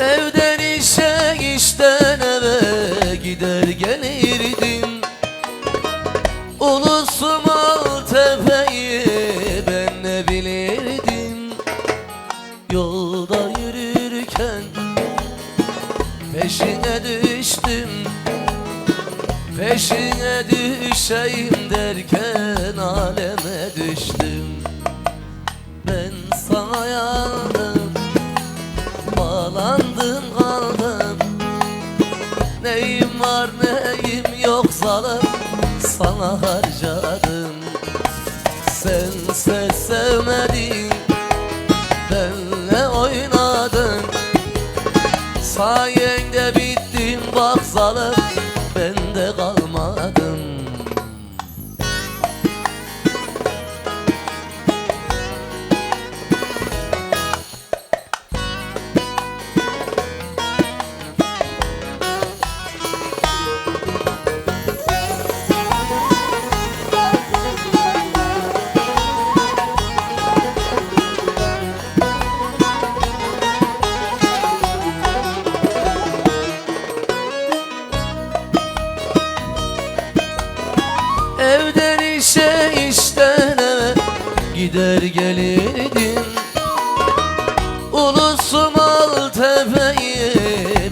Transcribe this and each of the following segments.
Evden işe işten eve gider gelirdim. Ulusum Maltepe'yi ben ne bilirdim. Yolda yürürken peşine düştüm. Peşine düşeyim derken aleme düştüm. Ben sana yandım Neyim var neyim yok zalim Sana harcadım. Sen ses sevmedin Benle oynadın Sayende bittim bak zalim Ben de Evden işe işten gider gelirdim. Ulusum Maltepe'yi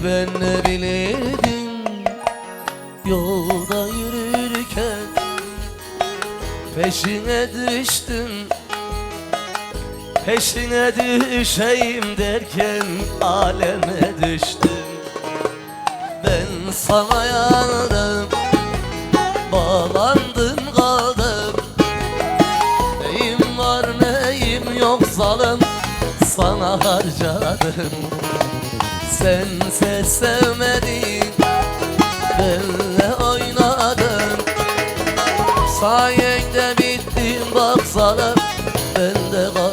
ben ne bilirdim. Yolda yürürken peşine düştüm. Peşine düşeyim derken aleme düştüm. Ben sana yandım sana harcadım. Sen ses sevmedin Benle oynadın Sayende bittim bak sana Ben de kaldım